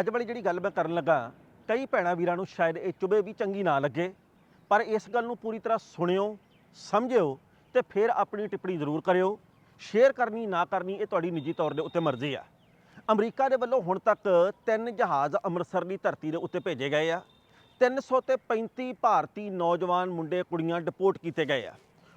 ਅੱਜ ਵਾਲੀ ਜਿਹੜੀ ਗੱਲ ਮੈਂ ਕਰਨ ਲੱਗਾ, ਕਈ ਭੈਣਾਂ ਵੀਰਾਂ ਨੂੰ ਸ਼ਾਇਦ ਇਹ ਚੁਬੇ ਵੀ ਚੰਗੀ ਨਾ ਲੱਗੇ, ਪਰ ਇਸ ਗੱਲ ਨੂੰ ਪੂਰੀ ਤਰ੍ਹਾਂ ਸੁਣਿਓ, ਸਮਝਿਓ ਤੇ ਫਿਰ ਆਪਣੀ ਟਿੱਪਣੀ ਜ਼ਰੂਰ ਕਰਿਓ। ਸ਼ੇਅਰ ਕਰਨੀ, ਨਾ ਕਰਨੀ, ਇਹ ਤੁਹਾਡੀ ਨਿੱਜੀ ਤੌਰ ਦੇ ਉੱਤੇ ਮਰਜ਼ੀ ਆ। ਅਮਰੀਕਾ ਦੇ ਵੱਲੋਂ ਹੁਣ ਤੱਕ ਤਿੰਨ ਜਹਾਜ਼ ਅੰਮ੍ਰਿਤਸਰ ਦੀ ਧਰਤੀ ਦੇ ਉੱਤੇ ਭੇਜੇ ਗਏ ਆ। 300 ਤੇ 35 ਭਾਰਤੀ ਨੌਜਵਾਨ ਮੁੰਡੇ, ਕੁੜੀਆਂ ਡਿਪੋਰਟ ਕੀਤੇ ਗਏ ਆ।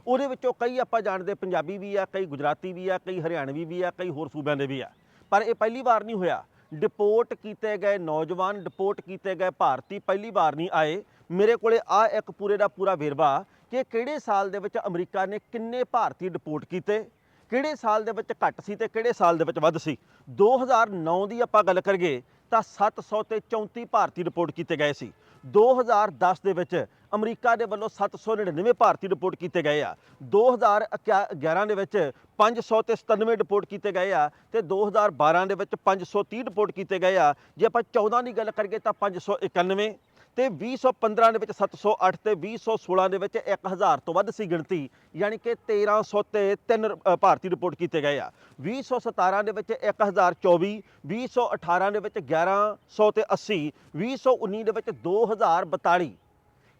ਉਹਦੇ ਵਿੱਚੋਂ ਕਈ ਆਪਾਂ ਜਾਣਦੇ ਪੰਜਾਬੀ ਵੀ ਆ, ਕਈ ਗੁਜਰਾਤੀ ਵੀ ਆ, ਕਈ ਹਰਿਆਣਵੀ ਵੀ ਆ, ਕਈ ਹੋਰ ਸੂਬਿਆਂ ਦੇ ਵੀ ਆ। ਪਰ ਇਹ ਪਹਿਲੀ ਵਾਰ ਨਹੀਂ ਹੋਇਆ। ਡਿਪੋਰਟ ਕੀਤੇ ਗਏ ਨੌਜਵਾਨ, ਡਿਪੋਰਟ ਕੀਤੇ ਗਏ ਭਾਰਤੀ ਪਹਿਲੀ ਵਾਰ ਨਹੀਂ ਆਏ। ਮੇਰੇ ਕੋਲੇ ਆ ਇੱਕ ਪੂਰੇ ਦਾ ਪੂਰਾ ਵੇਰਵਾ ਕਿ ਕਿਹੜੇ ਸਾਲ ਦੇ ਵਿੱਚ ਅਮਰੀਕਾ ਨੇ ਕਿੰਨੇ ਭਾਰਤੀ ਡਿਪੋਰਟ ਕੀਤੇ, ਕਿਹੜੇ ਸਾਲ ਦੇ ਵਿੱਚ ਘੱਟ ਸੀ ਤੇ ਕਿਹੜੇ ਸਾਲ ਦੇ ਵਿੱਚ ਵੱਧ ਸੀ। 2009 ਦੀ ਆਪਾਂ ਗੱਲ ਕਰੀਏ ਤਾਂ 700 ਤੇ 34 ਭਾਰਤੀ ਰਿਪੋਰਟ ਕੀਤੇ ਗਏ ਸੀ। 2010 ਦੇ ਵਿੱਚ ਅਮਰੀਕਾ ਦੇ ਵੱਲੋਂ 799 ਭਾਰਤੀ ਰਿਪੋਰਟ ਕੀਤੇ ਗਏ ਆ। 2011 ਦੇ ਵਿੱਚ 500 ਤੇ 97 ਰਿਪੋਰਟ ਕੀਤੇ ਗਏ ਆ ਤੇ 2012 ਦੇ ਵਿੱਚ 530 ਰਿਪੋਰਟ ਕੀਤੇ ਗਏ ਆ। ਜੇ ਆਪਾਂ 14 ਦੀ ਗੱਲ ਕਰੀਏ ਤਾਂ 591 ਤੇ 2015 ਦੇ ਵਿੱਚ 708 ਤੇ 2016 ਦੇ ਵਿੱਚ 1000 ਤੋਂ ਵੱਧ ਸੀ ਗਿਣਤੀ, ਯਾਨੀ ਕਿ 1300 ਤੇ 3 ਭਾਰਤੀ ਰਿਪੋਰਟ ਕੀਤੇ ਗਏ ਆ। 2017 ਦੇ ਵਿੱਚ 1024 2018 ਦੇ ਵਿੱਚ 1100 ਤੇ 80 2019 ਦੇ ਵਿੱਚ 2042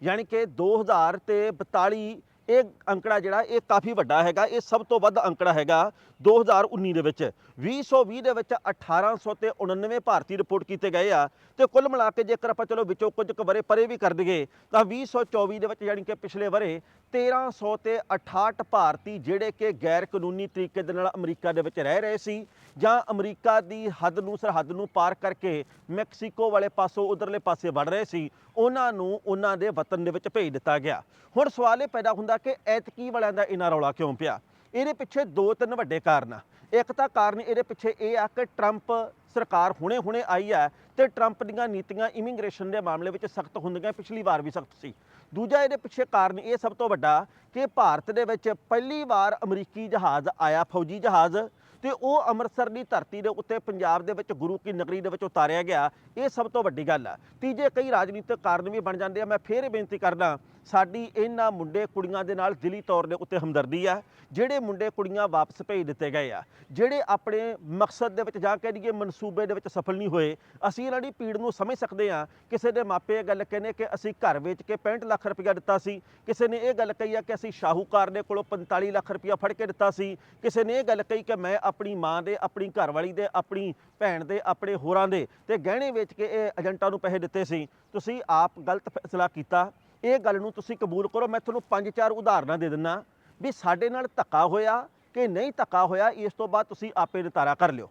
ਯਾਨੀ ਕਿ 2000 ਤੇ 42 ਇਹ ਅੰਕੜਾ ਜਿਹੜਾ, ਇਹ ਕਾਫੀ ਵੱਡਾ ਹੈਗਾ, ਇਹ ਸਭ ਤੋਂ ਵੱਧ ਅੰਕੜਾ ਹੈਗਾ 2019 ਦੇ ਵਿੱਚ। 2020 ਦੇ ਵਿੱਚ 1800 ਤੇ 99 ਭਾਰਤੀ ਰਿਪੋਰਟ ਕੀਤੇ ਗਏ ਆ। ਤੇ ਕੁੱਲ ਮਿਲਾ ਕੇ ਜੇਕਰ ਆਪਾਂ ਚਲੋ ਵਿੱਚੋਂ ਕੁਝ ਕੁ ਵਰੇ ਪਰੇ ਵੀ ਕਰ ਦਈਏ, ਤਾਂ 2024 ਦੇ ਵਿੱਚ ਯਾਨੀ ਕਿ ਪਿਛਲੇ ਵਰੇ 1300 ਤੇ 68 ਭਾਰਤੀ ਜਿਹੜੇ ਕਿ ਗੈਰ ਕਾਨੂੰਨੀ ਤਰੀਕੇ ਦੇ ਨਾਲ ਅਮਰੀਕਾ ਦੇ ਵਿੱਚ ਰਹਿ ਰਹੇ ਸੀ ਜਾਂ ਅਮਰੀਕਾ ਦੀ ਹੱਦ ਨੂੰ, ਸਰਹੱਦ ਨੂੰ ਪਾਰ ਕਰਕੇ ਮੈਕਸੀਕੋ ਵਾਲੇ ਪਾਸੋਂ ਉਧਰਲੇ ਪਾਸੇ ਵੜ ਰਹੇ ਸੀ, ਉਹਨਾਂ ਨੂੰ ਉਹਨਾਂ ਦੇ ਵਤਨ ਦੇ ਵਿੱਚ ਭੇਜ ਦਿੱਤਾ ਗਿਆ। ਹੁਣ ਸਵਾਲ ਇਹ ਪੈਦਾ ਹੁੰਦਾ ਕਿ ਐਤਕੀ ਵਾਲਿਆਂ ਦਾ ਇਹਨਾਂ ਰੌਲਾ ਕਿਉਂ ਪਿਆ? ਇਹਦੇ ਪਿੱਛੇ ਦੋ ਤਿੰਨ ਵੱਡੇ ਕਾਰਨ ਆ। ਇੱਕ ਤਾਂ ਕਾਰਨ ਇਹਦੇ ਪਿੱਛੇ ਇਹ ਆ ਕਿ ਟਰੰਪ ਸਰਕਾਰ ਹੁਣੇ-ਹੁਣੇ ਆਈ ਹੈ ਤੇ ਟਰੰਪ ਦੀਆਂ ਨੀਤੀਆਂ ਇਮੀਗ੍ਰੇਸ਼ਨ ਦੇ ਮਾਮਲੇ ਵਿੱਚ ਸਖਤ ਹੁੰਦੀਆਂ, ਪਿਛਲੀ ਵਾਰ ਵੀ ਸਖਤ ਸੀ। ਦੂਜਾ ਇਹਦੇ ਪਿੱਛੇ ਕਾਰਨ ਇਹ ਸਭ ਤੋਂ ਵੱਡਾ ਕਿ ਭਾਰਤ ਦੇ ਵਿੱਚ ਪਹਿਲੀ ਵਾਰ ਅਮਰੀਕੀ ਜਹਾਜ਼ ਆਇਆ, ਫੌਜੀ ਜਹਾਜ਼, ਤੇ ਉਹ ਅੰਮ੍ਰਿਤਸਰ ਦੀ ਧਰਤੀ ਦੇ ਉੱਤੇ ਪੰਜਾਬ ਦੇ ਵਿੱਚ ਗੁਰੂ ਕੀ ਨਗਰੀ ਦੇ ਵਿੱਚ ਉਤਾਰਿਆ ਗਿਆ। ਇਹ ਸਭ ਤੋਂ ਵੱਡੀ ਗੱਲ ਆ। ਤੀਜੇ ਕਈ ਰਾਜਨੀਤਿਕ ਕਾਰਨ ਵੀ ਬਣ ਜਾਂਦੇ ਆ। ਮੈਂ ਫੇਰ ਬੇਨਤੀ ਕਰਦਾ ਸਾਡੀ ਇਹਨਾਂ ਮੁੰਡੇ ਕੁੜੀਆਂ ਦੇ ਨਾਲ ਦਿਲੀ ਤੌਰ ਦੇ ਉੱਤੇ ਹਮਦਰਦੀ ਆ, ਜਿਹੜੇ ਮੁੰਡੇ ਕੁੜੀਆਂ ਵਾਪਸ ਭੇਜ ਦਿੱਤੇ ਗਏ ਆ, ਜਿਹੜੇ ਆਪਣੇ ਮਕਸਦ ਦੇ ਵਿੱਚ ਜਾ ਕੇ ਦੀਏ ਮਨਸੂਬੇ ਦੇ ਵਿੱਚ ਸਫਲ ਨਹੀਂ ਹੋਏ, ਅਸੀਂ ਇਹਨਾਂ ਦੀ ਪੀੜ ਨੂੰ ਸਮਝ ਸਕਦੇ ਆ। ਕਿਸੇ ਦੇ ਮਾਪੇ ਇਹ ਗੱਲ ਕਹਿੰਦੇ ਕਿ ਅਸੀਂ ਘਰ ਵੇਚ ਕੇ 65 ਲੱਖ ਰੁਪਇਆ ਦਿੱਤਾ ਸੀ, ਕਿਸੇ ਨੇ ਇਹ ਗੱਲ ਕਹੀ ਆ ਕਿ ਅਸੀਂ ਸ਼ਾਹੂਕਾਰ ਦੇ ਕੋਲੋਂ 45 ਲੱਖ ਰੁਪਇਆ ਫੜ ਕੇ ਦਿੱਤਾ ਸੀ, ਕਿਸੇ ਨੇ ਇਹ ਗੱਲ ਕਹੀ ਕਿ ਮੈਂ ਆਪਣੀ ਮਾਂ ਦੇ, ਆਪਣੀ ਘਰਵਾਲੀ ਦੇ, ਆਪਣੀ ਭੈਣ ਦੇ, ਆਪਣੇ ਹੋਰਾਂ ਦੇ ਤੇ ਗਹਿਣੇ ਵੇਚ ਕੇ ਇਹ ਏਜੰਟਾਂ ਨੂੰ ਪੈਸੇ ਦਿੱਤੇ ਸੀ। ਤੁਸੀਂ ਆਪ ਗਲਤ ਫੈਸਲਾ ਕੀਤਾ। ਇਹ ਗੱਲ ਨੂੰ ਤੁਸੀਂ ਕਬੂਲ ਕਰੋ, ਮੈਂ ਤੁਹਾਨੂੰ ਪੰਜ ਚਾਰ ਉਦਾਹਰਨਾਂ ਦੇ ਦਿੰਨਾ ਵੀ ਸਾਡੇ ਨਾਲ ਧੱਕਾ ਹੋਇਆ ਕਿ ਨਹੀਂ ਧੱਕਾ ਹੋਇਆ, ਇਸ ਤੋਂ ਬਾਅਦ ਤੁਸੀਂ ਆਪੇ ਨਿਤਾਰਾ ਕਰ ਲਿਓ।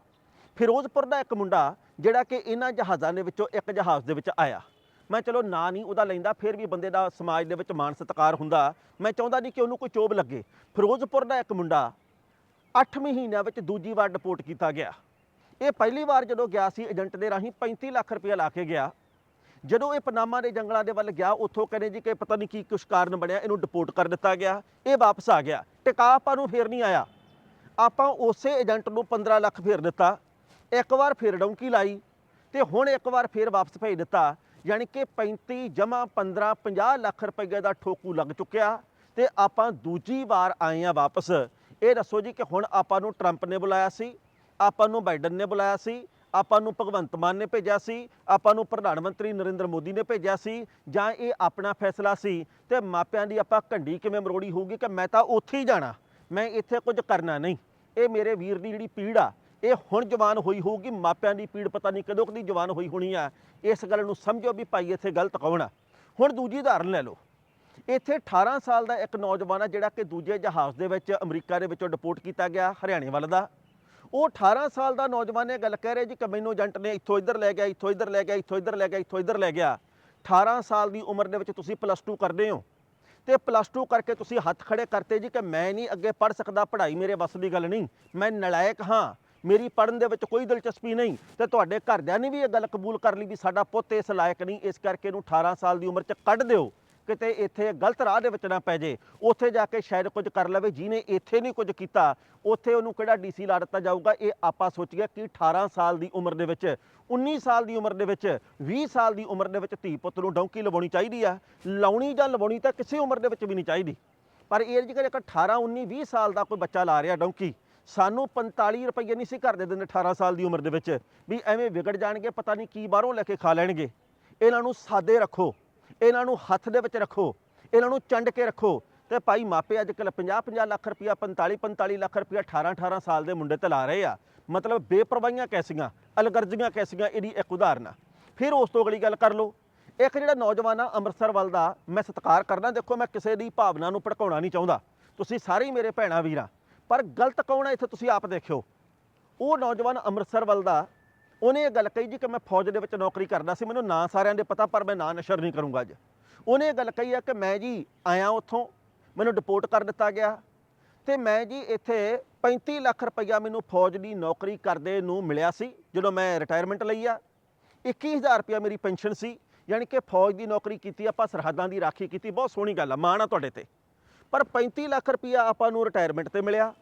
ਫਿਰੋਜ਼ਪੁਰ ਦਾ ਇੱਕ ਮੁੰਡਾ ਜਿਹੜਾ ਕਿ ਇਹਨਾਂ ਜਹਾਜ਼ਾਂ ਦੇ ਵਿੱਚੋਂ ਇੱਕ ਜਹਾਜ਼ ਦੇ ਵਿੱਚ ਆਇਆ। ਮੈਂ ਚਲੋ ਨਾਂ ਨਹੀਂ ਉਹਦਾ ਲੈਂਦਾ, ਫਿਰ ਵੀ ਬੰਦੇ ਦਾ ਸਮਾਜ ਦੇ ਵਿੱਚ ਮਾਨ ਸਤਿਕਾਰ ਹੁੰਦਾ। ਮੈਂ ਚਾਹੁੰਦਾ ਨਹੀਂ ਕਿ ਉਹਨੂੰ ਕੋਈ ਚੋਬ ਲੱਗੇ। ਫਿਰੋਜ਼ਪੁਰ ਦਾ ਇੱਕ ਮੁੰਡਾ 8 ਮਹੀਨਿਆਂ ਵਿੱਚ ਦੂਜੀ ਵਾਰ ਡਿਪੋਰਟ ਕੀਤਾ ਗਿਆ। ਇਹ ਪਹਿਲੀ ਵਾਰ ਜਦੋਂ ਗਿਆ ਸੀ, ਏਜੰਟ ਦੇ ਰਾਹੀਂ 35 ਲੱਖ ਰੁਪਏ ਲਾ ਕੇ ਗਿਆ। ਜਦੋਂ ਇਹ ਪਨਾਮਾ ਦੇ ਜੰਗਲਾਂ ਦੇ ਵੱਲ ਗਿਆ, ਉੱਥੋਂ ਕਹਿੰਦੇ ਜੀ ਕਿ ਪਤਾ ਨਹੀਂ ਕੀ ਕੁਛ ਕਾਰਨ ਬਣਿਆ, ਇਹਨੂੰ ਡਿਪੋਰਟ ਕਰ ਦਿੱਤਾ ਗਿਆ, ਇਹ ਵਾਪਸ ਆ ਗਿਆ। ਟਿਕਾ ਆਪਾਂ ਨੂੰ ਫੇਰ ਨਹੀਂ ਆਇਆ। ਆਪਾਂ ਉਸੇ ਏਜੰਟ ਨੂੰ 15 ਲੱਖ ਫੇਰ ਦਿੱਤਾ, ਇੱਕ ਵਾਰ ਫੇਰ ਡੌਂਕੀ ਲਾਈ ਤੇ ਹੁਣ ਇੱਕ ਵਾਰ ਫੇਰ ਵਾਪਸ ਭੇਜ ਦਿੱਤਾ। ਯਾਨੀ ਕਿ 35 ਜਮਾ 15 50 ਲੱਖ ਰੁਪਏ ਦਾ ਠੋਕੂ ਲੱਗ ਚੁੱਕਿਆ ਤੇ ਆਪਾਂ ਦੂਜੀ ਵਾਰ ਆਏ ਆ ਵਾਪਸ। ਇਹ ਦੱਸੋ ਜੀ ਕਿ ਹੁਣ ਆਪਾਂ ਨੂੰ ਟਰੰਪ ਨੇ ਬੁਲਾਇਆ ਸੀ, ਆਪਾਂ ਨੂੰ ਬਾਈਡਨ ਨੇ ਬੁਲਾਇਆ ਸੀ ਆਪਾਂ ਨੂੰ ਭਗਵੰਤ ਮਾਨ ਨੇ ਭੇਜਿਆ ਸੀ, ਆਪਾਂ ਨੂੰ ਪ੍ਰਧਾਨ ਮੰਤਰੀ ਨਰਿੰਦਰ ਮੋਦੀ ਨੇ ਭੇਜਿਆ ਸੀ, ਜਾਂ ਇਹ ਆਪਣਾ ਫੈਸਲਾ ਸੀ ਤੇ ਮਾਪਿਆਂ ਦੀ ਆਪਾਂ ਘੰਡੀ ਕਿਵੇਂ ਮਰੋੜੀ ਹੋਊਗੀ ਕਿ ਮੈਂ ਤਾਂ ਉੱਥੇ ਹੀ ਜਾਣਾ, ਮੈਂ ਇੱਥੇ ਕੁਝ ਕਰਨਾ ਨਹੀਂ। ਇਹ ਮੇਰੇ ਵੀਰ ਦੀ ਜਿਹੜੀ ਪੀੜ ਆ, ਇਹ ਹੁਣ ਜਵਾਨ ਹੋਈ ਹੋਊਗੀ, ਮਾਪਿਆਂ ਦੀ ਪੀੜ ਪਤਾ ਨਹੀਂ ਕਦੋਂ ਕਦੀ ਜਵਾਨ ਹੋਈ ਹੋਣੀ ਆ, ਇਸ ਗੱਲ ਨੂੰ ਸਮਝੋ ਵੀ ਭਾਈ ਇੱਥੇ ਗਲਤ ਕੌਣ ਆ। ਹੁਣ ਦੂਜੀ ਉਦਾਹਰਨ ਲੈ ਲਓ, ਇੱਥੇ 18 ਸਾਲ ਦਾ ਇੱਕ ਨੌਜਵਾਨ ਆ ਜਿਹੜਾ ਕਿ ਦੂਜੇ ਜਹਾਜ਼ ਦੇ ਵਿੱਚ ਅਮਰੀਕਾ ਦੇ ਵਿੱਚੋਂ ਡਿਪੋਰਟ ਕੀਤਾ ਗਿਆ, ਹਰਿਆਣੇ ਵੱਲ ਦਾ। ਉਹ 18 ਸਾਲ ਦਾ ਨੌਜਵਾਨ ਇਹ ਗੱਲ ਕਹਿ ਰਿਹਾ ਜੀ ਕਿ ਮੈਨੂੰ ਏਜੰਟ ਨੇ ਇੱਥੋਂ ਇੱਧਰ ਲੈ ਗਿਆ, ਇੱਥੋਂ ਇੱਧਰ ਲੈ ਗਿਆ, ਇੱਥੋਂ ਇੱਧਰ ਲੈ ਗਿਆ, ਇੱਥੋਂ ਇੱਧਰ ਲੈ ਗਿਆ। 18 ਸਾਲ ਦੀ ਉਮਰ ਦੇ ਵਿੱਚ ਤੁਸੀਂ ਪਲੱਸ 2 ਕਰਦੇ ਹੋ। ਤੇ ਪਲੱਸ 2 ਕਰਕੇ ਤੁਸੀਂ ਹੱਥ ਖੜੇ ਕਰਤੇ ਜੀ ਕਿ ਮੈਂ ਨਹੀਂ ਅੱਗੇ ਪੜ੍ਹ ਸਕਦਾ, ਪੜ੍ਹਾਈ ਮੇਰੇ ਵੱਸ ਦੀ ਗੱਲ ਨਹੀਂ। ਮੈਂ ਨਲਾਇਕ ਹਾਂ। ਮੇਰੀ ਪੜਨ ਦੇ ਵਿੱਚ ਕੋਈ ਦਿਲਚਸਪੀ ਨਹੀਂ। ਤੇ ਤੁਹਾਡੇ ਘਰਦਿਆਂ ਨੇ ਵੀ ਇਹ ਗੱਲ ਕਬੂਲ ਕਰ ਲਈ ਵੀ ਸਾਡਾ ਪੁੱਤ ਇਸ ਲਾਇਕ ਨਹੀਂ, ਇਸ ਕਰਕੇ ਇਹਨੂੰ 18 ਸਾਲ ਦੀ ਉਮਰ 'ਚ ਕੱਢ ਦਿਓ। ਕਿਤੇ ਇੱਥੇ ਗਲਤ ਰਾਹ ਦੇ ਵਿੱਚ ਨਾ ਪੈ ਜੇ, ਉੱਥੇ ਜਾ ਕੇ ਸ਼ਾਇਦ ਕੁਝ ਕਰ ਲਵੇ ਜਿਹਨੇ ਇੱਥੇ ਨਹੀਂ ਕੁਝ ਕੀਤਾ, ਉੱਥੇ ਉਹਨੂੰ ਕਿਹੜਾ ਡੀਸੀ ਲਾ ਦਿੱਤਾ ਜਾਊਗਾ? ਇਹ ਆਪਾਂ ਸੋਚੀਏ ਕਿ 18 ਸਾਲ ਦੀ ਉਮਰ ਦੇ ਵਿੱਚ 19 ਸਾਲ ਦੀ ਉਮਰ ਦੇ ਵਿੱਚ 20 ਸਾਲ ਦੀ ਉਮਰ ਦੇ ਵਿੱਚ ਧੀ ਪੁੱਤ ਨੂੰ ਡੌਂਕੀ ਲਵਾਉਣੀ ਚਾਹੀਦੀ ਆ। ਲਾਉਣੀ ਜਾਂ ਲਵਾਉਣੀ ਤਾਂ ਕਿਸੇ ਉਮਰ ਦੇ ਵਿੱਚ ਵੀ ਨਹੀਂ ਚਾਹੀਦੀ। ਪਰ ਇਹ ਜਿਹੜਾ ਇੱਕ 18 19 20 ਸਾਲ ਦਾ ਕੋਈ ਬੱਚਾ ਲਾ ਰਿਹਾ ਡੌਂਕੀ, ਸਾਨੂੰ 45 ਰੁਪਏ ਨਹੀਂ ਸੀ ਘਰ ਦੇ ਦਿੰਦੇ 18 ਸਾਲ ਦੀ ਉਮਰ ਦੇ ਵਿੱਚ। ਵੀ ਐਵੇਂ ਵਿਗੜ ਜਾਣਗੇ, ਪਤਾ ਨਹੀਂ ਕੀ ਬਾਹਰੋਂ ਲੈ ਕੇ ਖਾ ਲੈਣਗੇ। ਇਹਨਾਂ ਨੂੰ ਸਾਦੇ ਰੱਖੋ। ਇਹਨਾਂ ਨੂੰ ਹੱਥ ਦੇ ਵਿੱਚ ਰੱਖੋ, ਇਹਨਾਂ ਨੂੰ ਚੰਡ ਕੇ ਰੱਖੋ। ਤੇ ਭਾਈ ਮਾਪੇ ਅੱਜ ਕੱਲ੍ਹ 50 50 ਲੱਖ ਰੁਪਇਆ 45 45 ਲੱਖ ਰੁਪਇਆ 18 18 ਸਾਲ ਦੇ ਮੁੰਡੇ ਤੇ ਲਾ ਰਹੇ ਆ। ਮਤਲਬ ਬੇਪਰਵਾਹੀਆਂ ਕੈਸੀਆਂ, ਅਲਗਰਜੀਆਂ ਕੈਸੀਆਂ, ਇਹਦੀ ਇੱਕ ਉਦਾਹਰਨ ਆ ਫਿਰ ਉਸ ਤੋਂ ਅਗਲੀ ਗੱਲ ਕਰ ਲਓ। ਇੱਕ ਜਿਹੜਾ ਨੌਜਵਾਨ ਆ ਅੰਮ੍ਰਿਤਸਰ ਵੱਲ ਦਾ, ਮੈਂ ਸਤਿਕਾਰ ਕਰਦਾ, ਦੇਖੋ ਮੈਂ ਕਿਸੇ ਦੀ ਭਾਵਨਾ ਨੂੰ ਭੜਕਾਉਣਾ ਨਹੀਂ ਚਾਹੁੰਦਾ। ਤੁਸੀਂ ਸਾਰੇ ਹੀ ਮੇਰੇ ਭੈਣਾ ਵੀਰਾਂ ਪਰ ਗਲਤ ਕੌਣ ਹੈ ਇੱਥੇ ਤੁਸੀਂ ਆਪ ਦੇਖਿਓ। ਉਹ ਨੌਜਵਾਨ ਅੰਮ੍ਰਿਤਸਰ ਵੱਲ ਦਾ ਉਹਨੇ ਇਹ ਗੱਲ ਕਹੀ ਜੀ ਕਿ ਮੈਂ ਫੌਜ ਦੇ ਵਿੱਚ ਨੌਕਰੀ ਕਰਦਾ ਸੀ, ਮੈਨੂੰ ਨਾਂ ਸਾਰਿਆਂ ਦੇ ਪਤਾ, ਪਰ ਮੈਂ ਨਾਂ ਨਸ਼ਰ ਨਹੀਂ ਕਰੂੰਗਾ ਅੱਜ। ਉਹਨੇ ਇਹ ਗੱਲ ਕਹੀ ਆ ਕਿ ਮੈਂ ਜੀ ਆਇਆ ਉੱਥੋਂ, ਮੈਨੂੰ ਡਿਪੋਰਟ ਕਰ ਦਿੱਤਾ ਗਿਆ ਤੇ ਮੈਂ ਜੀ ਇੱਥੇ 35 ਲੱਖ ਰੁਪਈਆ ਮੈਨੂੰ ਫੌਜ ਦੀ ਨੌਕਰੀ ਕਰਦੇ ਨੂੰ ਮਿਲਿਆ ਸੀ, ਜਦੋਂ ਮੈਂ ਰਿਟਾਇਰਮੈਂਟ ਲਈ ਆ। 21000 ਰੁਪਈਆ ਮੇਰੀ ਪੈਨਸ਼ਨ ਸੀ, ਯਾਨੀ ਕਿ ਫੌਜ ਦੀ ਨੌਕਰੀ ਕੀਤੀ, ਆਪਾਂ ਸਰਹੱਦਾਂ ਦੀ ਰਾਖੀ ਕੀਤੀ, ਬਹੁਤ ਸੋਹਣੀ ਗੱਲ ਆ, ਮਾਣ ਆ ਤੁਹਾਡੇ ਤੇ। ਪਰ 35 ਲੱਖ ਰੁਪਈਆ ਆਪਾਂ ਨੂੰ ਰਿਟਾਇਰਮੈਂਟ ਤੇ ਮਿਲਿਆ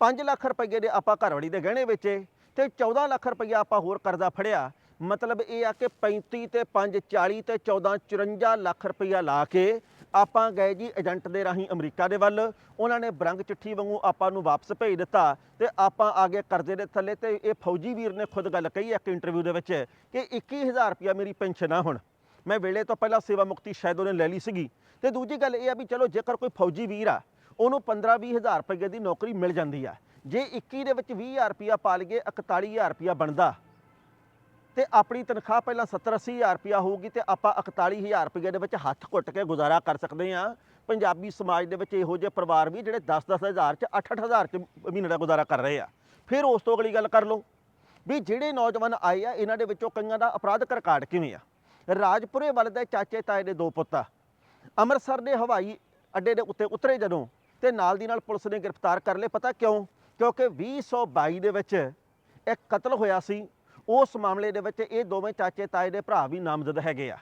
5 ਲੱਖ ਰੁਪਈਏ ਦੇ ਆਪਾਂ ਘਰਵਾਲੀ ਦੇ ਗਹਿਣੇ ਵੇਚੇ ਤੇ 14 ਲੱਖ ਰੁਪਈਆ ਆਪਾਂ ਹੋਰ ਕਰਜ਼ਾ ਫੜਿਆ। ਮਤਲਬ ਇਹ ਆ ਕਿ 35 ਤੇ 5 40 ਤੇ 14 54 ਲੱਖ ਰੁਪਈਆ ਲਾ ਕੇ ਆਪਾਂ ਗਏ ਜੀ ਏਜੰਟ ਦੇ ਰਾਹੀਂ ਅਮਰੀਕਾ ਦੇ ਵੱਲ। ਉਹਨਾਂ ਨੇ ਬਰੰਗ ਚਿੱਠੀ ਵਾਂਗੂ ਆਪਾਂ ਨੂੰ ਵਾਪਸ ਭੇਜ ਦਿੱਤਾ ਤੇ ਆਪਾਂ ਆ ਗਏ ਕਰਜ਼ੇ ਦੇ ਥੱਲੇ ਤੇ ਇਹ ਫੌਜੀ ਵੀਰ ਨੇ ਖੁਦ ਗੱਲ ਕਹੀ ਇੱਕ ਇੰਟਰਵਿਊ ਦੇ ਵਿੱਚ ਕਿ 21000 ਰੁਪਇਆ ਮੇਰੀ ਪੈਨਸ਼ਨ ਆ ਹੁਣ। ਮੈਂ ਵੇਲੇ ਤੋਂ ਪਹਿਲਾਂ ਸੇਵਾ ਮੁਕਤੀ ਸ਼ਾਇਦ ਉਹਨੇ ਲੈ ਲਈ ਸੀਗੀ। ਤੇ ਦੂਜੀ ਗੱਲ ਇਹ ਆ ਵੀ ਚਲੋ ਜੇਕਰ ਕੋਈ ਫੌਜੀ ਵੀਰ ਆ, ਉਹਨੂੰ 15-20 ਹਜ਼ਾਰ ਰੁਪਏ ਦੀ ਨੌਕਰੀ ਮਿਲ ਜਾਂਦੀ ਆ। ਜੇ 21 ਦੇ ਵਿੱਚ 20000 ਰੁਪਇਆ ਪਾ ਲਈਏ 41000 ਰੁਪਇਆ ਬਣਦਾ। ਤੇ ਆਪਣੀ ਤਨਖਾਹ ਪਹਿਲਾਂ 70-80 ਹਜ਼ਾਰ ਰੁਪਇਆ ਹੋਊਗੀ ਤੇ ਆਪਾਂ 41000 ਰੁਪਏ ਦੇ ਵਿੱਚ ਹੱਥ ਘੁੱਟ ਕੇ ਗੁਜ਼ਾਰਾ ਕਰ ਸਕਦੇ ਆ ਪੰਜਾਬੀ ਸਮਾਜ ਦੇ ਵਿੱਚ ਇਹੋ ਜਿਹੇ ਪਰਿਵਾਰ ਵੀ ਜਿਹੜੇ 10-10 ਹਜ਼ਾਰ ਚ 8-8 ਹਜ਼ਾਰ ਚ ਮਹੀਨੇ ਦਾ ਗੁਜ਼ਾਰਾ ਕਰ ਰਹੇ ਆ। ਫਿਰ ਉਸ ਤੋਂ ਅਗਲੀ ਗੱਲ ਕਰ ਲਓ ਵੀ ਜਿਹੜੇ ਨੌਜਵਾਨ ਆਏ ਆ, ਇਹਨਾਂ ਦੇ ਵਿੱਚੋਂ ਕਈਆਂ ਦਾ ਅਪਰਾਧਕ ਰਿਕਾਰਡ ਕਿਵੇਂ ਆ? ਰਾਜਪੁਰੇ ਵੱਲ ਦੇ ਚਾਚੇ ਤਾਏ ਦੇ ਦੋ ਪੁੱਤ ਆ। ਅੰਮ੍ਰਿਤਸਰ ਦੇ ਹਵਾਈ ਅੱਡੇ ਦੇ ਉੱਤੇ ਉਤਰੇ ਜਦੋਂ ਤੇ ਨਾਲ ਦੀ ਨਾਲ ਪੁਲਿਸ ਨੇ ਗ੍ਰਿਫਤਾਰ ਕਰ ਲਏ। ਪਤਾ ਕਿਉਂ? ਕਿਉਂਕਿ 2022 ਦੇ ਵਿੱਚ ਇੱਕ ਕਤਲ ਹੋਇਆ ਸੀ। ਉਸ ਮਾਮਲੇ ਦੇ ਵਿੱਚ ਇਹ ਦੋਵੇਂ ਚਾਚੇ ਤਾਏ ਦੇ ਭਰਾ ਵੀ ਨਾਮਜ਼ਦ ਹੈਗੇ ਆ।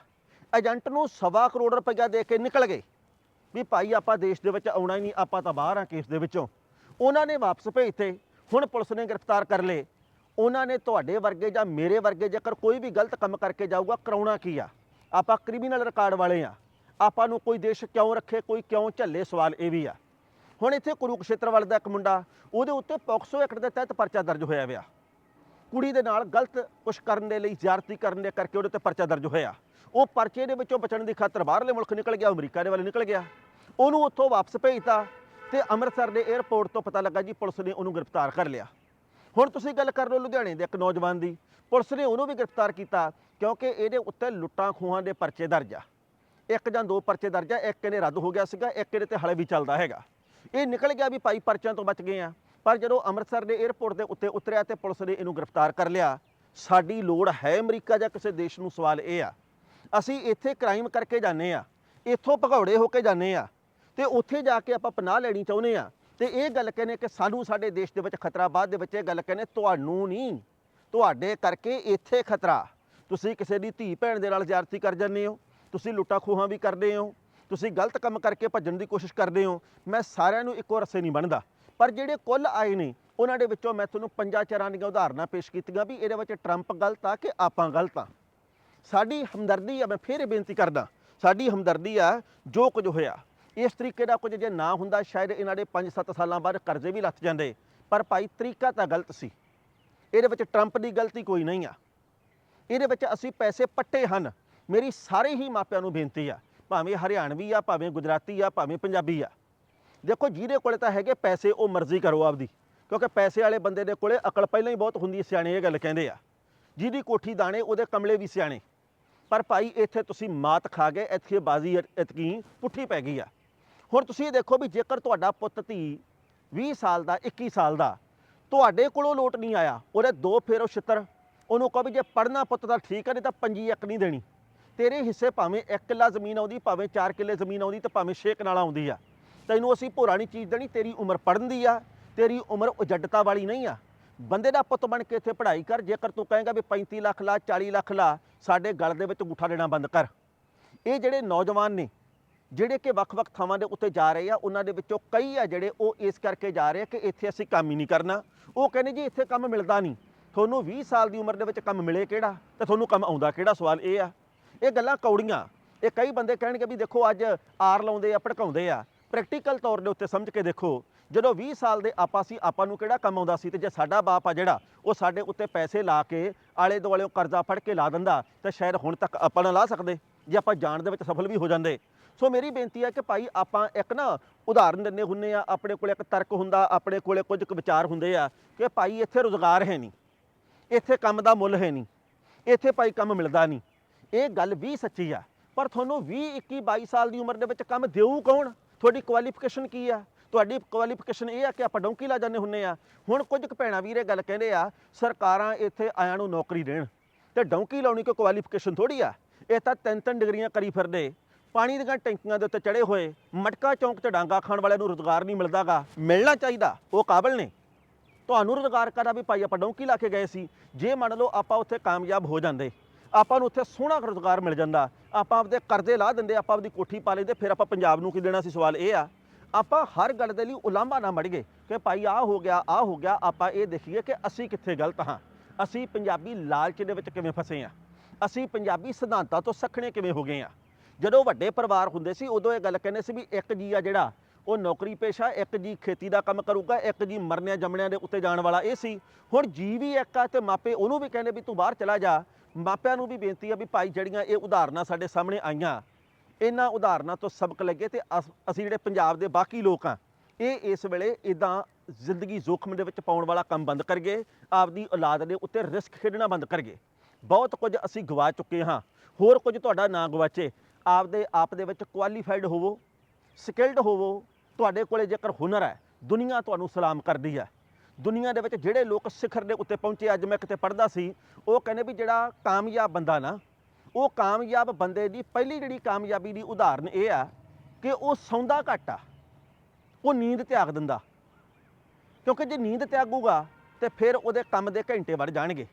ਏਜੰਟ ਨੂੰ ਸਵਾ ਕਰੋੜ ਰੁਪਇਆ ਦੇ ਕੇ ਨਿਕਲ ਗਏ। ਵੀ ਭਾਈ, ਆਪਾਂ ਦੇਸ਼ ਦੇ ਵਿੱਚ ਆਉਣਾ ਹੀ ਨਹੀਂ, ਆਪਾਂ ਤਾਂ ਬਾਹਰ ਆ ਕੇਸ ਦੇ ਵਿੱਚੋਂ। ਉਹਨਾਂ ਨੇ ਵਾਪਸ ਭੇਜਤੇ। ਹੁਣ ਪੁਲਿਸ ਨੇ ਗ੍ਰਿਫਤਾਰ ਕਰ ਲਏ। ਉਹਨਾਂ ਨੇ ਤੁਹਾਡੇ ਵਰਗੇ ਜਾਂ ਮੇਰੇ ਵਰਗੇ ਜੇਕਰ ਕੋਈ ਵੀ ਗਲਤ ਕੰਮ ਕਰਕੇ ਜਾਊਗਾ, ਕਰਾਉਣਾ ਕੀ ਆ? ਆਪਾਂ ਕ੍ਰਿਮੀਨਲ ਰਿਕਾਰਡ ਵਾਲੇ ਆ। ਆਪਾਂ ਨੂੰ ਕੋਈ ਦੇਸ਼ ਕਿਉਂ ਰੱਖੇ, ਕੋਈ ਕਿਉਂ ਝੱਲੇ ਸਵਾਲ ਇਹ ਵੀ ਆ। ਹੁਣ ਇੱਥੇ ਕੁਰੂਕਸ਼ੇਤਰ ਵੱਲ ਦਾ ਇੱਕ ਮੁੰਡਾ, ਉਹਦੇ ਉੱਤੇ ਪੌਕਸੋ ਐਕਟ ਦੇ ਤਹਿਤ ਪਰਚਾ ਦਰਜ ਹੋਇਆ ਵਿਆ। ਕੁੜੀ ਦੇ ਨਾਲ ਗਲਤ ਕੁਛ ਕਰਨ ਦੇ ਲਈ ਜ਼ਿਆਰਤੀ ਕਰਨ ਦੇ ਕਰਕੇ ਉਹਦੇ ਉੱਤੇ ਪਰਚਾ ਦਰਜ ਹੋਇਆ। ਉਹ ਪਰਚੇ ਦੇ ਵਿੱਚੋਂ ਬਚਣ ਦੀ ਖਾਤਰ ਬਾਹਰਲੇ ਮੁਲਕ ਨਿਕਲ ਗਿਆ, ਅਮਰੀਕਾ ਦੇ ਵੱਲ ਨਿਕਲ ਗਿਆ। ਉਹਨੂੰ ਉੱਥੋਂ ਵਾਪਸ ਭੇਜਤਾ ਤੇ ਅੰਮ੍ਰਿਤਸਰ ਦੇ 에ਅਰਪੋਰਟ ਤੋਂ ਪਤਾ ਲੱਗਾ ਜੀ ਪੁਲਿਸ ਨੇ ਉਹਨੂੰ ਗ੍ਰਿਫਤਾਰ ਕਰ ਲਿਆ। ਹੁਣ ਤੁਸੀਂ ਗੱਲ ਕਰ ਲਓ ਲੁਧਿਆਣੇ ਦੇ ਇੱਕ ਨੌਜਵਾਨ ਦੀ। ਪੁਲਿਸ ਨੇ ਉਹਨੂੰ ਵੀ ਗ੍ਰਿਫਤਾਰ ਕੀਤਾ ਕਿਉਂਕਿ ਇਹਦੇ ਉੱਤੇ ਲੁੱਟਾਂ ਖੋਹਾਂ ਦੇ ਪਰਚੇ ਦਰਜ ਆ। ਇੱਕ ਜਾਂ ਦੋ ਪਰਚੇ ਦਰਜ ਆ, ਇੱਕ ਇਹਨੇ ਰੱਦ ਹੋ ਗਿਆ ਸੀਗਾ, ਇੱਕ ਇਹਦੇ ਤੇ ਹਲੇ ਵੀ ਚੱਲਦਾ ਹੈਗਾ। ਇਹ ਨਿਕਲ ਗਿਆ ਵੀ ਭਾਈ ਪਰਚਿਆਂ ਤੋਂ ਬਚ ਗਏ ਆ। ਪਰ ਜਦੋਂ ਅੰਮ੍ਰਿਤਸਰ ਦੇ 에ਅਰਪੋਰਟ ਦੇ ਉੱਤੇ ਉਤਰਿਆ ਤੇ ਪੁਲਿਸ ਨੇ ਇਹਨੂੰ ਗ੍ਰਿਫਤਾਰ ਕਰ ਲਿਆ, ਸਾਡੀ ਲੋੜ ਹੈ ਅਮਰੀਕਾ ਜਾਂ ਕਿਸੇ ਦੇਸ਼ ਨੂੰ ਸਵਾਲ ਇਹ ਆ। ਅਸੀਂ ਇੱਥੇ ਕ੍ਰਾਈਮ ਕਰਕੇ ਜਾਂਦੇ ਆ, ਇੱਥੋਂ ਭਗੌੜੇ ਹੋ ਕੇ ਜਾਂਦੇ ਆ ਤੇ ਉੱਥੇ ਜਾ ਕੇ ਆਪਾਂ ਪਨਾਹ ਲੈਣੀ ਚਾਹੁੰਦੇ ਆ। ਤੇ ਇਹ ਗੱਲ ਕਹਿੰਦੇ ਕਿ ਸਾਨੂੰ ਸਾਡੇ ਦੇਸ਼ ਦੇ ਵਿੱਚ ਖਤਰਾ, ਬਾਅਦ ਦੇ ਵਿੱਚ ਇਹ ਗੱਲ ਕਹਿੰਦੇ ਤੁਹਾਨੂੰ ਨਹੀਂ ਤੁਹਾਡੇ ਕਰਕੇ ਇੱਥੇ ਖਤਰਾ। ਤੁਸੀਂ ਕਿਸੇ ਦੀ ਧੀ ਭੈਣ ਦੇ ਨਾਲ ਜ਼ਿਆਰਤੀ ਕਰ ਜਾਂਦੇ ਹੋ, ਤੁਸੀਂ ਲੁੱਟਾ ਖੋਹਾਂ ਵੀ ਕਰਦੇ ਹੋ ਤੁਸੀਂ ਗਲਤ ਕੰਮ ਕਰਕੇ ਭੱਜਣ ਦੀ ਕੋਸ਼ਿਸ਼ ਕਰਦੇ ਹੋ, ਮੈਂ ਸਾਰਿਆਂ ਨੂੰ ਇੱਕੋ ਰਸੇ ਨਹੀਂ ਬਣਦਾ ਪਰ ਜਿਹੜੇ ਕੁੱਲ ਆਏ ਨੇ, ਉਹਨਾਂ ਦੇ ਵਿੱਚੋਂ ਮੈਂ ਤੁਹਾਨੂੰ ਪੰਜਾਂ ਚਾਰਾਂ ਦੀਆਂ ਉਦਾਹਰਨਾਂ ਪੇਸ਼ ਕੀਤੀਆਂ ਵੀ ਇਹਦੇ ਵਿੱਚ ਟਰੰਪ ਗਲਤ ਆ ਕਿ ਆਪਾਂ ਗਲਤ ਆ। ਸਾਡੀ ਹਮਦਰਦੀ ਆ, ਮੈਂ ਫੇਰ ਬੇਨਤੀ ਕਰਦਾ, ਸਾਡੀ ਹਮਦਰਦੀ ਆ, ਜੋ ਕੁਝ ਹੋਇਆ, ਇਸ ਤਰੀਕੇ ਦਾ ਕੁਝ ਜੇ ਨਾ ਹੁੰਦਾ, ਸ਼ਾਇਦ ਇਹਨਾਂ ਦੇ 5-7 ਸਾਲਾਂ ਬਾਅਦ ਕਰਜ਼ੇ ਵੀ ਲੱਥ ਜਾਂਦੇ। ਪਰ ਭਾਈ, ਤਰੀਕਾ ਤਾਂ ਗਲਤ ਸੀ। ਇਹਦੇ ਵਿੱਚ ਟਰੰਪ ਦੀ ਗਲਤੀ ਕੋਈ ਨਹੀਂ ਆ। ਇਹਦੇ ਵਿੱਚ ਅਸੀਂ ਪੈਸੇ ਪੱਟੇ ਹਨ। ਮੇਰੀ ਸਾਰੇ ਹੀ ਮਾਪਿਆਂ ਨੂੰ ਬੇਨਤੀ ਆ ਭਾਵੇਂ ਹਰਿਆਣਵੀ ਆ ਭਾਵੇਂ ਗੁਜਰਾਤੀ ਆ ਭਾਵੇਂ ਪੰਜਾਬੀ ਆ। ਦੇਖੋ ਜਿਹਦੇ ਕੋਲੇ ਤਾਂ ਹੈਗੇ ਪੈਸੇ ਉਹ ਮਰਜ਼ੀ ਕਰੋ ਆਪਦੀ। ਕਿਉਂਕਿ ਪੈਸੇ ਵਾਲੇ ਬੰਦੇ ਦੇ ਕੋਲੇ ਅਕਲ ਪਹਿਲਾਂ ਹੀ ਬਹੁਤ ਹੁੰਦੀ ਹੈ, ਸਿਆਣੇ ਇਹ ਗੱਲ ਕਹਿੰਦੇ ਆ। ਜਿਹਦੀ ਕੋਠੀ ਦਾਣੇ ਉਹਦੇ ਕਮਲੇ ਵੀ ਸਿਆਣੇ। ਪਰ ਭਾਈ ਇੱਥੇ ਤੁਸੀਂ ਮਾਤ ਖਾ ਗਏ ਇੱਥੇ ਬਾਜ਼ੀ ਇਤਕੀ ਪੁੱਠੀ ਪੈ ਗਈ ਆ। ਹੁਣ ਤੁਸੀਂ ਇਹ ਦੇਖੋ ਵੀ ਜੇਕਰ ਤੁਹਾਡਾ ਪੁੱਤ ਧੀ 20 ਸਾਲ ਦਾ 21 ਸਾਲ ਦਾ ਤੁਹਾਡੇ ਕੋਲੋਂ ਲੋਟ ਨਹੀਂ ਆਇਆ ਉਹਦੇ ਦੋ ਫੇਰੋ ਛਿੱਤਰ। ਉਹਨੂੰ ਕਹੋ ਵੀ ਜੇ ਪੜਨਾ ਪੁੱਤ ਦਾ ਠੀਕ ਹੈ ਨਹੀਂ ਤਾਂ ਪੰਜੀ ਇੱਕ ਨਹੀਂ ਦੇਣੀ। ਤੇਰੇ ਹਿੱਸੇ ਭਾਵੇਂ 1 ਕਿੱਲਾ ਜ਼ਮੀਨ ਆਉਂਦੀ, ਭਾਵੇਂ 4 ਕਿੱਲੇ ਜ਼ਮੀਨ ਆਉਂਦੀ ਤੇ ਭਾਵੇਂ 6 ਕਨਾਲਾਂ ਆਉਂਦੀ ਆ। ਤੈਨੂੰ ਅਸੀਂ ਭੋਰਾ ਨਹੀਂ ਚੀਜ਼ ਦੇਣੀ, ਤੇਰੀ ਉਮਰ ਪੜਨ ਦੀ ਆ, ਤੇਰੀ ਉਮਰ ਉਜੱਡਤਾ ਵਾਲੀ ਨਹੀਂ ਆ। ਬੰਦੇ ਦਾ ਪੁੱਤ ਬਣ ਕੇ ਇੱਥੇ ਪੜ੍ਹਾਈ ਕਰ, ਜੇਕਰ ਤੂੰ ਕਹੇਗਾ ਵੀ 35 ਲੱਖ ਲਾ 40 ਲੱਖ ਲਾ, ਸਾਡੇ ਗਲ ਦੇ ਵਿੱਚ ਅੰਗੂਠਾ ਦੇਣਾ ਬੰਦ ਕਰ। ਇਹ ਜਿਹੜੇ ਨੌਜਵਾਨ ਨੇ, ਜਿਹੜੇ ਕਿ ਵੱਖ-ਵੱਖ ਥਾਵਾਂ ਦੇ ਉੱਤੇ ਜਾ ਰਹੇ ਆ, ਉਹਨਾਂ ਦੇ ਵਿੱਚੋਂ ਕਈ ਆ ਜਿਹੜੇ ਉਹ ਇਸ ਕਰਕੇ ਜਾ ਰਹੇ ਆ ਕਿ ਇੱਥੇ ਅਸੀਂ ਕੰਮ ਹੀ ਨਹੀਂ ਕਰਨਾ। ਉਹ ਕਹਿੰਦੇ ਜੀ ਇੱਥੇ ਕੰਮ ਮਿਲਦਾ ਨਹੀਂ। ਤੁਹਾਨੂੰ 20 ਸਾਲ ਦੀ ਉਮਰ ਦੇ ਵਿੱਚ ਕੰਮ ਮਿਲੇ ਕਿਹੜਾ? ਤੇ ਤੁਹਾਨੂੰ ਕੰਮ ਆਉਂਦਾ ਕਿਹੜਾ? ਸਵਾਲ ਇਹ ਆ। ਇਹ ਗੱਲਾਂ ਕੌੜੀਆਂ। ਇਹ ਕਈ ਬੰਦੇ ਕਹਿਣਗੇ ਵੀ ਦੇਖੋ ਅੱਜ ਆਰ ਲਾਉਂਦੇ ਆ, ਭੜਕਾਉਂਦੇ ਆ। ਪ੍ਰੈਕਟੀਕਲ ਤੌਰ ਦੇ ਉੱਤੇ ਸਮਝ ਕੇ ਦੇਖੋ, ਜਦੋਂ 20 ਸਾਲ ਦੇ ਆਪਾਂ ਸੀ, ਆਪਾਂ ਨੂੰ ਕਿਹੜਾ ਕੰਮ ਆਉਂਦਾ ਸੀ ਤੇ ਜੇ ਸਾਡਾ ਬਾਪ ਆ ਜਿਹੜਾ, ਉਹ ਸਾਡੇ ਉੱਤੇ ਪੈਸੇ ਲਾ ਕੇ ਆਲੇ ਦੁਆਲੇ ਕਰਜ਼ਾ ਫੜ ਕੇ ਲਾ ਦਿੰਦਾ, ਤਾਂ ਸ਼ਾਇਦ ਹੁਣ ਤੱਕ ਆਪਾਂ ਨਾ ਲਾ ਸਕਦੇ, ਜੇ ਆਪਾਂ ਜਾਣ ਦੇ ਵਿੱਚ ਸਫਲ ਵੀ ਹੋ ਜਾਂਦੇ। ਸੋ ਮੇਰੀ ਬੇਨਤੀ ਹੈ ਕਿ ਭਾਈ ਆਪਾਂ ਇੱਕ ਨਾ ਉਦਾਹਰਨ ਦਿੰਦੇ ਹੁੰਨੇ ਆ, ਆਪਣੇ ਕੋਲ ਇੱਕ ਤਰਕ ਹੁੰਦਾ, ਆਪਣੇ ਕੋਲੇ ਕੁਝ ਕੁ ਵਿਚਾਰ ਹੁੰਦੇ ਆ ਕਿ ਭਾਈ ਇੱਥੇ ਰੋਜ਼ਗਾਰ ਹੈ ਨਹੀਂ, ਇੱਥੇ ਕੰਮ ਦਾ ਮੁੱਲ ਹੈ ਨਹੀਂ, ਇੱਥੇ ਭਾਈ ਕੰਮ ਮਿਲਦਾ ਨਹੀਂ। ਇਹ ਗੱਲ ਵੀ ਸੱਚੀ ਆ। ਪਰ ਤੁਹਾਨੂੰ 20 21 22 ਸਾਲ ਦੀ ਉਮਰ ਦੇ ਵਿੱਚ ਕੰਮ ਦੇਊ ਕੌਣ? ਤੁਹਾਡੀ ਕੁਆਲੀਫਿਕੇਸ਼ਨ ਕੀ ਆ? ਤੁਹਾਡੀ ਕੁਆਲੀਫਿਕੇਸ਼ਨ ਇਹ ਆ ਕਿ ਆਪਾਂ ਡੌਂਕੀ ਲਾ ਜਾਂਦੇ ਹੁੰਨੇ ਆ। ਹੁਣ ਕੁਝ ਕੁ ਭੈਣਾਂ ਵੀਰੇ ਗੱਲ ਕਹਿੰਦੇ ਆ, ਸਰਕਾਰਾਂ ਇੱਥੇ ਆਇਆਂ ਨੂੰ ਨੌਕਰੀ ਦੇਣ। ਤੇ ਡੌਂਕੀ ਲਾਉਣੀ ਕੋਈ ਕੁਆਲੀਫਿਕੇਸ਼ਨ ਥੋੜੀ ਆ। ਇਹ ਤਾਂ ਤਿੰਨ ਤਿੰਨ ਡਿਗਰੀਆਂ ਕਰੀ ਫਿਰਦੇ। ਪਾਣੀ ਦੀਆਂ ਟੈਂਕੀਆਂ ਦੇ ਉੱਤੇ ਚੜੇ ਹੋਏ, ਮਟਕਾ ਚੌਂਕ 'ਚ ਡਾਂਗਾ ਖਾਣ ਵਾਲਿਆਂ ਨੂੰ ਰੁਜ਼ਗਾਰ ਨਹੀਂ ਮਿਲਦਾਗਾ। ਮਿਲਣਾ ਚਾਹੀਦਾ, ਉਹ ਕਾਬਲ ਨੇ। ਤੁਹਾਨੂੰ ਰੁਜ਼ਗਾਰ ਕਰਾ ਵੀ ਭਾਈ, ਆਪਾਂ ਡੌਂਕੀ ਲਾ ਕੇ ਗਏ ਸੀ। ਜੇ ਮੰਨ ਲਓ ਆਪਾਂ ਉੱਥੇ ਕਾਮਯਾਬ ਹੋ ਜਾਂਦੇ ਆਪਾਂ ਨੂੰ ਉੱਥੇ ਸੋਹਣਾ ਰੁਜ਼ਗਾਰ ਮਿਲ ਜਾਂਦਾ। ਆਪਾਂ ਆਪਦੇ ਕਰਜ਼ੇ ਲਾ ਦਿੰਦੇ, ਆਪਾਂ ਆਪਦੀ ਕੋਠੀ ਪਾ ਲੈਂਦੇ, ਫਿਰ ਆਪਾਂ ਪੰਜਾਬ ਨੂੰ ਕੀ ਦੇਣਾ ਸੀ? ਸਵਾਲ ਇਹ ਆ। ਆਪਾਂ ਹਰ ਗੱਲ ਦੇ ਲਈ ਉਲਾਂਭਾ ਨਾ ਮੜੀਏ ਕਿ ਭਾਈ ਆਹ ਹੋ ਗਿਆ, ਆਹ ਹੋ ਗਿਆ, ਆਪਾਂ ਇਹ ਦੇਖੀਏ ਕਿ ਅਸੀਂ ਕਿੱਥੇ ਗਲਤ ਹਾਂ। ਅਸੀਂ ਪੰਜਾਬੀ ਲਾਲਚ ਦੇ ਵਿੱਚ ਕਿਵੇਂ ਫਸੇ ਆ ਅਸੀਂ ਪੰਜਾਬੀ ਸਿਧਾਂਤਾਂ ਤੋਂ ਸਖਣੇ ਕਿਵੇਂ ਹੋ ਗਏ ਆ ਜਦੋਂ ਵੱਡੇ ਪਰਿਵਾਰ ਹੁੰਦੇ ਸੀ, ਉਦੋਂ ਇਹ ਗੱਲ ਕਹਿੰਦੇ ਸੀ ਵੀ ਇੱਕ ਜੀ ਆ ਜਿਹੜਾ, ਉਹ ਨੌਕਰੀ ਪੇਸ਼ਾ ਇੱਕ ਜੀ ਖੇਤੀ ਦਾ ਕੰਮ ਕਰੂਗਾ, ਇੱਕ ਜੀ ਮਰਨਿਆਂ ਜੰਮਣਿਆਂ ਦੇ ਉੱਤੇ ਜਾਣ ਵਾਲਾ ਇਹ ਸੀ। ਹੁਣ ਜੀ ਵੀ ਇੱਕ ਆ ਤੇ ਮਾਪੇ ਉਹਨੂੰ ਵੀ ਕਹਿੰਦੇ ਵੀ ਤੂੰ ਬਾਹਰ ਚਲਾ ਜਾ। ਮਾਪਿਆਂ ਨੂੰ ਵੀ ਬੇਨਤੀ ਆ ਵੀ ਭਾਈ ਜਿਹੜੀਆਂ ਇਹ ਉਦਾਹਰਨਾਂ ਸਾਡੇ ਸਾਹਮਣੇ ਆਈਆਂ, ਇਹਨਾਂ ਉਦਾਹਰਨਾਂ ਤੋਂ ਸਬਕ ਲੱਗੇ ਤੇ ਅਸ- ਅਸੀਂ ਜਿਹੜੇ ਪੰਜਾਬ ਦੇ ਬਾਕੀ ਲੋਕ ਆ, ਇਹ ਇਸ ਵੇਲੇ ਇਦਾਂ ਜ਼ਿੰਦਗੀ ਜ਼ੋਖਮ ਦੇ ਵਿੱਚ ਪਾਉਣ ਵਾਲਾ ਕੰਮ ਬੰਦ ਕਰ ਆਪਦੀ ਔਲਾਦ ਦੇ ਉੱਤੇ ਰਿਸਕ ਖੇਡਣਾ ਬੰਦ ਕਰ ਬਹੁਤ ਕੁਝ ਅਸੀਂ ਗਵਾ ਚੁੱਕੇ ਹਾਂ। ਹੋਰ ਕੁਝ ਤੁਹਾਡਾ ਨਾ ਗਵਾਚੇ, ਆਪਦੇ ਆਪ ਦੇ ਵਿੱਚ ਕੁਆਲੀਫਾਈਡ ਹੋਵੋ ਸਕਿਲਡ ਹੋਵੋ, ਤੁਹਾਡੇ ਕੋਲੇ ਜੇਕਰ ਹੁਨਰ ਹੈ, ਦੁਨੀਆ ਤੁਹਾਨੂੰ ਸਲਾਮ ਕਰਦੀ ਹੈ। ਦੁਨੀਆ ਦੇ ਵਿੱਚ ਜਿਹੜੇ ਲੋਕ ਸਿਖਰ ਦੇ ਉੱਤੇ ਪਹੁੰਚੇ, ਅੱਜ ਮੈਂ ਕਿਤੇ ਪੜ੍ਹਦਾ ਸੀ, ਉਹ ਕਹਿੰਦੇ ਵੀ ਜਿਹੜਾ ਕਾਮਯਾਬ ਬੰਦਾ ਨਾ, ਉਹ ਕਾਮਯਾਬ ਬੰਦੇ ਦੀ ਪਹਿਲੀ ਜਿਹੜੀ ਕਾਮਯਾਬੀ ਦੀ ਉਦਾਹਰਨ ਇਹ ਆ ਕਿ ਉਹ ਸੌਂਦਾ ਘੱਟ ਆ, ਉਹ ਨੀਂਦ ਤਿਆਗ ਦਿੰਦਾ। ਕਿਉਂਕਿ ਜੇ ਨੀਂਦ ਤਿਆਗੂਗਾ, ਤੇ ਫਿਰ ਉਹਦੇ ਕੰਮ ਦੇ ਘੰਟੇ ਵੱਧ ਜਾਣਗੇ।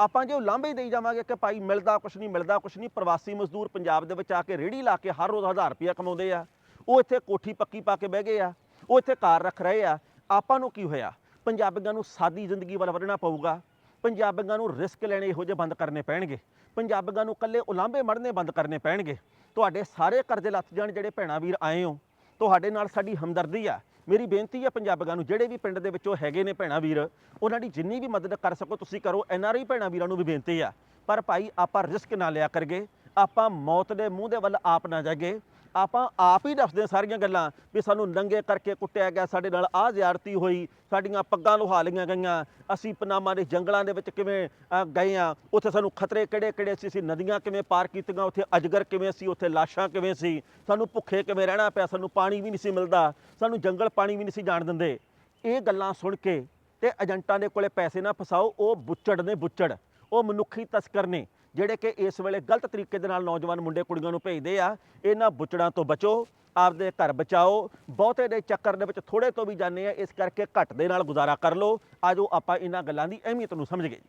ਆਪਾਂ ਜੇ ਉਹ ਲਾਂਭੇ ਹੀ ਦੇਈ ਜਾਵਾਂਗੇ ਕਿ ਭਾਈ ਮਿਲਦਾ ਕੁਛ ਨਹੀਂ, ਮਿਲਦਾ ਕੁਛ ਨਹੀਂ, ਪ੍ਰਵਾਸੀ ਮਜ਼ਦੂਰ ਪੰਜਾਬ ਦੇ ਵਿੱਚ ਆ ਕੇ ਰੇੜੀ ਲਾ ਕੇ ਹਰ ਰੋਜ਼ 1000 ਰੁਪਇਆ ਕਮਾਉਂਦੇ ਆ, ਉਹ ਇੱਥੇ ਕੋਠੀ ਪੱਕੀ ਪਾ ਕੇ ਬਹਿ ਗਏ ਆ, ਉਹ ਇੱਥੇ ਕਾਰ ਰੱਖ ਰਹੇ ਆ, ਆਪਾਂ ਨੂੰ ਕੀ ਹੋਇਆ? ਪੰਜਾਬੀਆਂ ਨੂੰ ਸਾਦੀ ਜ਼ਿੰਦਗੀ ਵੱਲ ਵਧਣਾ ਪਊਗਾ। ਪੰਜਾਬੀਆਂ ਨੂੰ ਰਿਸਕ ਲੈਣੇ ਇਹੋ ਜਿਹੇ ਬੰਦ ਕਰਨੇ ਪੈਣਗੇ। ਪੰਜਾਬੀਆਂ ਨੂੰ ਇਕੱਲੇ ਉਲਾਂਭੇ ਮੜਨੇ ਬੰਦ ਕਰਨੇ ਪੈਣਗੇ। ਤੁਹਾਡੇ ਸਾਰੇ ਕਰਜ਼ੇ ਲੱਥ ਜਾਣ ਜਿਹੜੇ ਭੈਣਾ ਵੀਰ ਆਏ ਹੋ। ਤੁਹਾਡੇ ਨਾਲ ਸਾਡੀ ਹਮਦਰਦੀ ਆ। ਮੇਰੀ ਬੇਨਤੀ ਹੈ ਪੰਜਾਬੀਆਂ ਨੂੰ, ਜਿਹੜੇ ਵੀ ਪਿੰਡ ਦੇ ਵਿੱਚੋਂ ਹੈਗੇ ਨੇ ਭੈਣਾ ਵੀਰ, ਉਹਨਾਂ ਦੀ ਜਿੰਨੀ ਵੀ ਮਦਦ ਕਰ ਸਕੋ, ਤੁਸੀਂ ਕਰੋ। ਐਨਆਰਆਈ ਭੈਣਾ ਵੀਰਾਂ ਨੂੰ ਵੀ ਬੇਨਤੀ ਆ। ਪਰ ਭਾਈ, ਆਪਾਂ ਰਿਸਕ ਨਾ ਲਿਆ ਕਰਗੇ ਆਪਾਂ ਮੌਤ ਦੇ ਮੂੰਹ ਦੇ ਵੱਲ ਆਪ ਨਾ ਜਾਗੇ ਆਪਾਂ ਆਪ ਹੀ ਦੱਸਦੇ ਹਾਂ ਸਾਰੀਆਂ ਗੱਲਾਂ ਵੀ ਸਾਨੂੰ ਨੰਗੇ ਕਰਕੇ ਕੁੱਟਿਆ ਗਿਆ, ਸਾਡੇ ਨਾਲ ਆਹ ਜ਼ਿਆਰਤੀ ਹੋਈ, ਸਾਡੀਆਂ ਪੱਗਾਂ ਲੁਹਾ ਲਈਆਂ ਗਈਆਂ, ਅਸੀਂ ਪਨਾਮਾ ਦੇ ਜੰਗਲਾਂ ਦੇ ਵਿੱਚ ਕਿਵੇਂ ਗਏ ਆ ਉੱਥੇ ਸਾਨੂੰ ਖਤਰੇ ਕਿਹੜੇ ਕਿਹੜੇ ਸੀ, ਅਸੀਂ ਨਦੀਆਂ ਕਿਵੇਂ ਪਾਰ ਕੀਤੀਆਂ, ਉੱਥੇ ਅਜਗਰ ਕਿਵੇਂ ਸੀ, ਉੱਥੇ ਲਾਸ਼ਾਂ ਕਿਵੇਂ ਸੀ, ਸਾਨੂੰ ਭੁੱਖੇ ਕਿਵੇਂ ਰਹਿਣਾ ਪਿਆ, ਸਾਨੂੰ ਪਾਣੀ ਵੀ ਨਹੀਂ ਸੀ ਮਿਲਦਾ, ਸਾਨੂੰ ਜੰਗਲ ਪਾਣੀ ਵੀ ਨਹੀਂ ਸੀ ਜਾਣ ਦਿੰਦੇ। ਇਹ ਗੱਲਾਂ ਸੁਣ ਕੇ ਤੇ ਏਜੰਟਾਂ ਦੇ ਕੋਲੇ ਪੈਸੇ ਨਾ ਫਸਾਓ, ਉਹ ਬੁੱਚੜ ਨੇ ਬੁੱਚੜ, ਉਹ ਮਨੁੱਖੀ ਤਸਕਰ ਨੇ। ਜਿਹੜੇ ਕਿ ਇਸ ਵੇਲੇ ਗਲਤ ਤਰੀਕੇ ਦੇ ਨਾਲ ਨੌਜਵਾਨ ਮੁੰਡੇ ਕੁੜੀਆਂ ਨੂੰ ਭੇਜਦੇ ਆ, ਇਹਨਾਂ ਬੁੱਚੜਾਂ ਤੋਂ ਬਚੋ, ਆਪਦੇ ਘਰ ਬਚਾਓ, ਬਹੁਤੇ ਦੇ ਚੱਕਰ ਦੇ ਵਿੱਚ ਥੋੜੇ ਤੋਂ ਵੀ ਜਾਂਦੇ ਆ, ਇਸ ਕਰਕੇ ਘੱਟ ਦੇ ਨਾਲ ਗੁਜ਼ਾਰਾ ਕਰ ਲਓ। ਆਜੋ ਆਪਾਂ ਇਹਨਾਂ ਗੱਲਾਂ ਦੀ ਅਹਿਮੀਅਤ ਨੂੰ ਸਮਝ ਗਏ